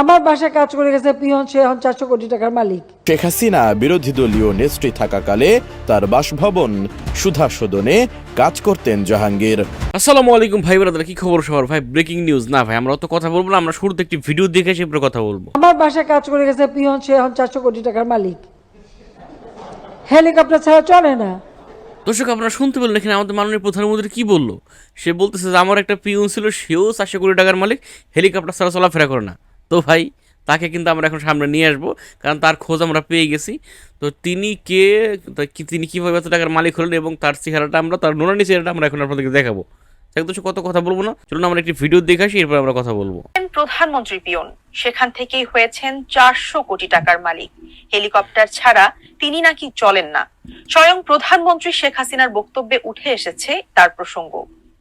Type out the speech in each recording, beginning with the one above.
আমার বাসায় কাজ করে গেছে পিয়ন সে এখন চারশো কোটি টাকার মালিক। শেখ হাসিনা বিরোধী দলীয় নেত্রী থাকাকালে তার বাসভবন সুধা সদনে কাজ করতেন জাহাঙ্গীর। আসসালামু আলাইকুম ভাই ব্রাদার কি খবর সবার? ভাই ব্রেকিং নিউজ না ভাই আমরা তো কথা বলব না আমরা শুরুতে একটি ভিডিও দেখে সেপরে কথা বলব। আমার বাসায় কাজ করে গেছে পিয়ন সে এখন চারশো কোটি টাকার মালিক। হেলিকপ্টার ছাড়া চলে না। দর্শক আপনারা শুনতে পেলেন এখানে আমাদের মাননীয় প্রধানমন্ত্রী কি বলল? সে বলতেছে যে আমার একটা পিউন ছিল সেও চারশো কোটি টাকার মালিক হেলিকপ্টার ছাড়া চলাফেরা করে না। তো ভাই, তাকে কিন্তু আমরা এখন সামনে নিয়ে আসব, কারণ তার খোঁজ আমরা পেয়ে গেছি। তো তিনি কে তিনি কীভাবে এত টাকার মালিক হলেন এবং তার চেহারাটা আমরা, তার নোনানি চেহারাটা আমরা এখন আপনাদেরকে দেখাবো। একদম কত কথা বলব না, চলুন আমরা একটি ভিডিও দেখে আসি, এরপর আমরা কথা বলব। প্রধানমন্ত্রী পিয়ন, সেখান থেকেই হয়েছেন চারশো কোটি টাকার মালিক। হেলিকপ্টার ছাড়া তিনি নাকি চলেন না। স্বয়ং প্রধানমন্ত্রী শেখ হাসিনার বক্তব্যে উঠে এসেছে তার প্রসঙ্গ।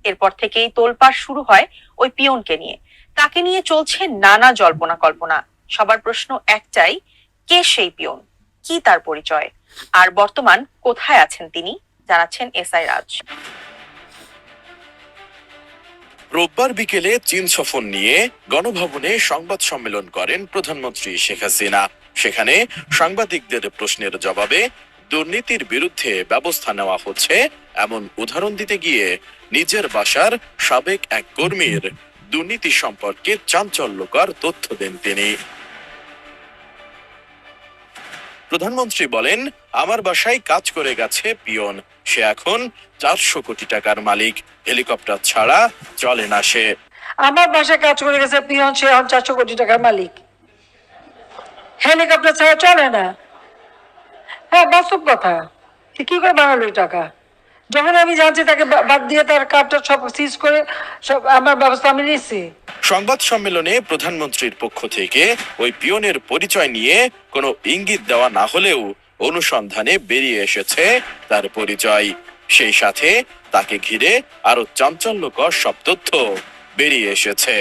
এরপর থেকেই তোলপাড় শুরু হয় ওই পিয়নকে নিয়ে। তাকে নিয়ে চলছে নানা জল্পনা কল্পনা? সবার প্রশ্ন একটাই, কে সেই পিয়ন? কি তার পরিচয়? আর বর্তমান কোথায় আছেন তিনি? জানাচ্ছেন এস আই রাজ। রোববার বিকেলে চীন সফর নিয়ে গণভবনে সংবাদ সম্মেলন করেন প্রধানমন্ত্রী শেখ হাসিনা। সেখানে সাংবাদিকদের প্রশ্নের জবাবে দুর্নীতির বিরুদ্ধে ব্যবস্থা নেওয়া হচ্ছে এমন উদাহরণ দিতে গিয়ে নিজের বাসার সাবেক এক কর্মীর দুর্নীতি সম্পর্কে চাঞ্চল্যকর তথ্য দেন তিনি। প্রধানমন্ত্রী বলেন, আমার বাসায় কাজ করে গেছে পিয়ন। সে এখন চারশো কোটি টাকার মালিক। হেলিকপ্টার ছাড়া চলে না সে। আমার বাসায় কাজ করে গেছে পিয়ন, সে এখন চারশো কোটি টাকার মালিক। হেলিকপ্টার ছাড়া চলে না। হ্যাঁ বাস্তব কথা। কি করে বানালো টাকা? যখন আমি জানছি তাকে বাদ দিয়ে তার কার্ডটা সব সিজ করে সব আমার ব্যবস্থা আমি নিচ্ছি। সংবাদ সম্মেলনে প্রধানমন্ত্রীর পক্ষ থেকে ওই পিয়নের পরিচয় নিয়ে কোনো ইঙ্গিত দেওয়া না হলেও অনুসন্ধানে বেরিয়ে এসেছে তার পরিচয়। সেই সাথে তাকে ঘিরে আরও চাঞ্চল্যকর সব তথ্য বেরিয়ে এসেছে।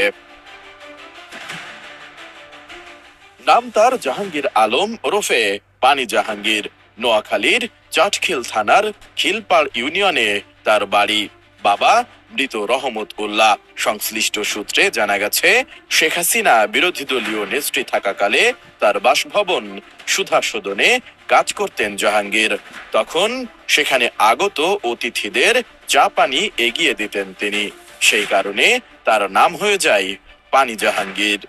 নাম তার জাহাঙ্গীর আলম ওরফে পানি জাহাঙ্গীর, নোয়াখালীর চাটখিল থানার খিলপাড় ইউনিয়নে তার বাড়ি। বাবা মৃত রহমত উল্লাহ। সংশ্লিষ্ট সূত্রে জানা গেছে, শেখ হাসিনা বিরোধী দলীয় নেত্রী থাকাকালে তার বাসভবন সুধা সদনে কাজ করতেন জাহাঙ্গীর। তখন সেখানে আগত অতিথিদের চা পানি এগিয়ে দিতেন তিনি। সেই কারণে তার নাম হয়ে যায় পানি জাহাঙ্গীর।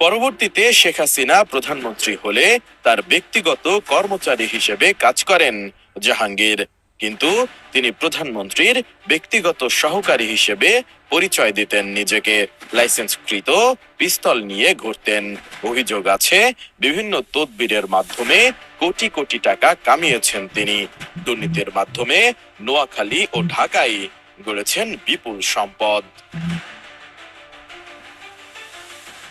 পরবর্তীতে শেখ হাসিনা প্রধানমন্ত্রী হলে তার ব্যক্তিগত কর্মচারী হিসেবে কাজ করেন জাহাঙ্গীর। কিন্তু তিনি প্রধানমন্ত্রীর ব্যক্তিগত সহকারী হিসেবে পরিচয় দিতেন নিজেকে। লাইসেন্সকৃত পিস্তল নিয়ে ঘুরতেন। অভিযোগ আছে, বিভিন্ন তদবিরের মাধ্যমে কোটি কোটি টাকা কামিয়েছেন তিনি। দুর্নীতির মাধ্যমে নোয়াখালী ও ঢাকায় গড়েছেন বিপুল সম্পদ।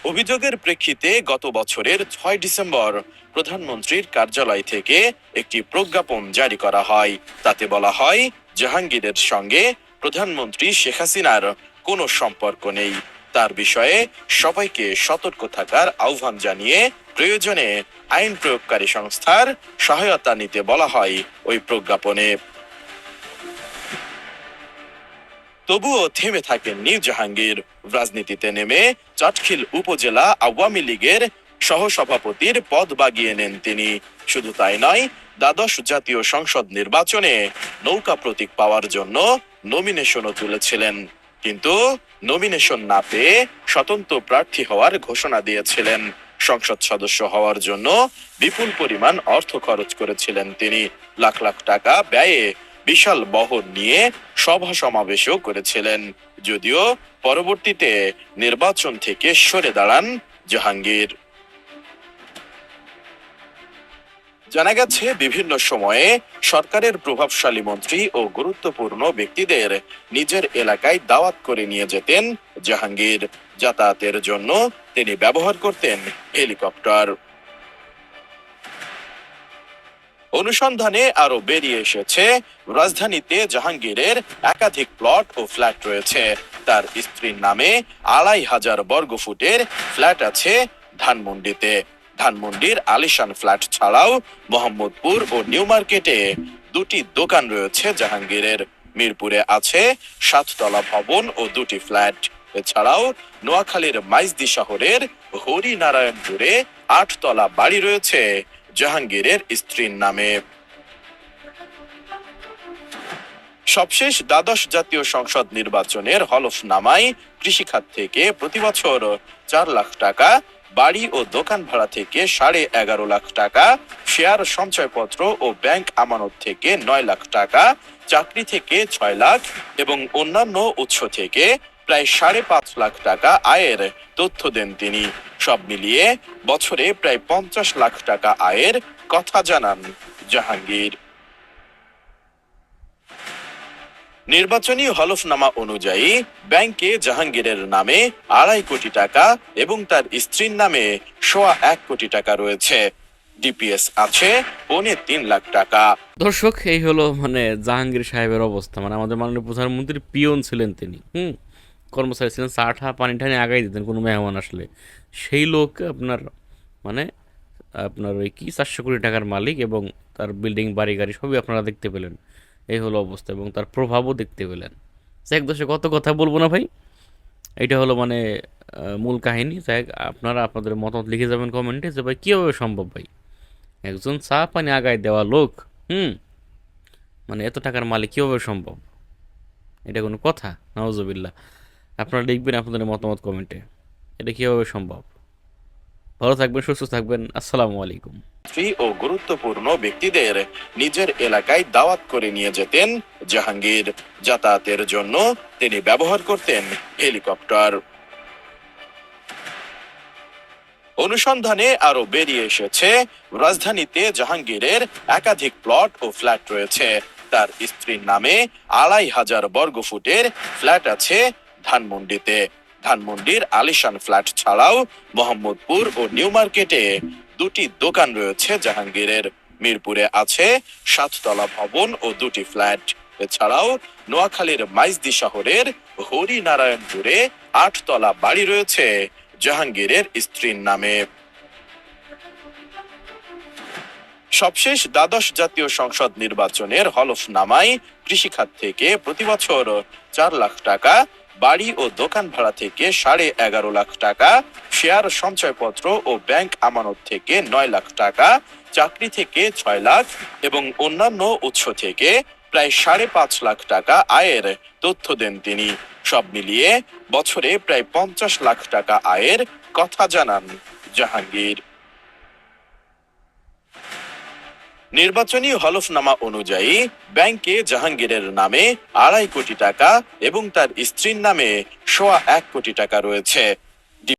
অভিযোগের প্রেক্ষিতে গত বছরের ছয় ডিসেম্বর প্রধানমন্ত্রীর কার্যালয় থেকে একটি প্রজ্ঞাপন জারি করা হয়। তাতে বলা হয়, জাহাঙ্গীরের সঙ্গে প্রধানমন্ত্রী শেখ হাসিনার কোনো সম্পর্ক নেই। তার বিষয়ে সবাইকে সতর্ক থাকার আহ্বান জানিয়ে প্রয়োজনে আইন প্রয়োগকারী সংস্থার সহায়তা নিতে বলা হয় ওই প্রজ্ঞাপনে। তবুও থেমে থাকেননি জাহাঙ্গীর। রাজনীতিতে নেমে চাটখিল উপজেলা আওয়ামী লীগের সহসভাপতির পদ বাগিয়ে নেন তিনি। শুধু তাই নয়, দ্বাদশ জাতীয় সংসদ নির্বাচনে নৌকা প্রতীক পাওয়ার জন্য নমিনেশনও তুলেছিলেন। কিন্তু নমিনেশন না পেয়ে স্বতন্ত্র প্রার্থী হওয়ার ঘোষণা দিয়েছিলেন। সংসদ সদস্য হওয়ার জন্য বিপুল পরিমাণ অর্থ খরচ করেছিলেন তিনি। লাখ লাখ টাকা ব্যয়ে বিশাল বহর নিয়ে সভা সমাবেশও করেছিলেন। যদিও পরবর্তীতে নির্বাচন থেকে সরে দাঁড়ান জাহাঙ্গীর। জানা গেছে, বিভিন্ন সময়ে সরকারের প্রভাবশালী মন্ত্রী ও গুরুত্বপূর্ণ ব্যক্তিদের নিজের এলাকায় দাওয়াত করে নিয়ে যেতেন জাহাঙ্গীর। যাতায়াতের জন্য তিনি ব্যবহার করতেন হেলিকপ্টার। অনুসন্ধানে আরও বেরিয়ে এসেছে, রাজধানীতে জাহাঙ্গীরের একাধিক প্লট ও ফ্ল্যাট রয়েছে। তার স্ত্রীর নামে আড়াই হাজার বর্গ ফুটের ফ্ল্যাট আছে ধানমন্ডিতে। ধানমন্ডির আলিশান ফ্ল্যাট ছাড়াও মোহাম্মদপুর ও নিউ মার্কেটে দুটি দোকান রয়েছে জাহাঙ্গীরের। মিরপুরে আছে সাততলা ভবন ও দুটি ফ্ল্যাট। এছাড়াও নোয়াখালীর মাইজদি শহরের হরিনারায়ণপুরে আটতলা বাড়ি রয়েছে। জাহাঙ্গীরের স্ত্রীর নামে। সবশেষ দ্বাদশ জাতীয় সংসদ নির্বাচনের হলফনামায় কৃষিখাত থেকে প্রতি বছর চার লাখ টাকা, বাড়ি ও দোকান ভাড়া থেকে সাড়ে এগারো লাখ টাকা, শেয়ার সঞ্চয়পত্র ও ব্যাংক আমানত থেকে নয় লাখ টাকা, চাকরি থেকে ছয় লাখ এবং অন্যান্য উৎস থেকে প্রায় সাড়ে পাঁচ লাখ টাকা আয়ের তথ্য দেন তিনি। সব মিলিয়ে বছরে প্রায় পঞ্চাশ লাখ টাকা আয়ের কথা জানান জাহাঙ্গীর। নির্বাচনী হলফনামা অনুযায়ী ব্যাংকে জাহাঙ্গীরের নামে আড়াই কোটি টাকা এবং তার স্ত্রীর নামে সোয়া এক কোটি টাকা রয়েছে। ডিপিএস আছে পৌনে তিন লাখ টাকা। দর্শক, এই হলো মানে জাহাঙ্গীর সাহেবের অবস্থা। মানে আমাদের মাননীয় প্রধানমন্ত্রীর পিয়ন ছিলেন তিনি। হুম? কর্মচারী ছিলেন, চা ঠা, পানি টানি আগাই দিতেন কোনো মেহমান আসলে। সেই লোক আপনার মানে আপনার ওই কি, চারশো কোটি টাকার মালিক এবং তার বিল্ডিং, বাড়ি, গাড়ি সবই আপনারা দেখতে পেলেন। এই হলো অবস্থা এবং তার প্রভাবও দেখতে পেলেন। এক দশে কত কথা বলব না ভাই? এটা হলো মানে মূল কাহিনী। যাই আপনারা আপনাদের মতামত লিখে যাবেন কমেন্টে যে ভাই, কীভাবে সম্ভব ভাই? একজন চা, পানি আগায় দেওয়া লোক, হুম? মানে এত টাকার মালিক কীভাবে সম্ভব? এটা কোনো কথা? নওয়াজবিল্লা আপনারা লিখবেন আপনাদের মতামত কমেন্টে। এটা কীভাবে সম্ভব? ভালো থাকবেন, সুস্থ থাকবেন। আসসালামু আলাইকুম। স্ত্রী ও গুরুত্বপূর্ণ ব্যক্তিদের নিজের এলাকায় দাওয়াত করে নিয়ে যেতেন জাহাঙ্গীর। যাতায়াতের জন্য তিনি ব্যবহার করতেন হেলিকপ্টার। অনুসন্ধানে আরও বেরিয়ে এসেছে, রাজধানীতে জাহাঙ্গীরের একাধিক প্লট ও ফ্ল্যাট রয়েছে। তার স্ত্রীর নামে আড়াই হাজার বর্গফুটের ফ্ল্যাট আছে ধানমন্ডিতে। ধানমন্ডির আলিশান ফ্ল্যাট ছাড়াও মোহাম্মদপুর ও নিউ মার্কেটে দুটি দোকান রয়েছে জাহাঙ্গীরের। মিরপুরে আছে সাততলা ভবন ও দুটি ফ্ল্যাট। এছাড়াও নোয়াখালীর মাইজদি শহরের হরিনারায়ণপুরে আটতলা বাড়ি রয়েছে জাহাঙ্গীরের স্ত্রীর নামে। সবশেষ দ্বাদশ জাতীয় সংসদ নির্বাচনের হলফনামায় কৃষিখাত থেকে প্রতি বছর চার লাখ টাকা বাড়ি ও দোকান ভাড়া থেকে সাড়ে এগারো লাখ টাকা, শেয়ার সঞ্চয়পত্র ও ব্যাংক আমানত থেকে নয় লাখ টাকা, চাকরি থেকে ছয় লাখ এবং অন্যান্য উৎস থেকে প্রায় সাড়ে পাঁচ লাখ টাকা আয়ের তথ্য দেন তিনি। সব মিলিয়ে বছরে প্রায় পঞ্চাশ লাখ টাকা আয়ের কথা জানান জাহাঙ্গীর। নির্বাচনী হলফনামা অনুযায়ী ব্যাংকে জাহাঙ্গীরের নামে আড়াই কোটি টাকা এবং তার স্ত্রীর নামে সোয়া এক কোটি টাকা রয়েছে।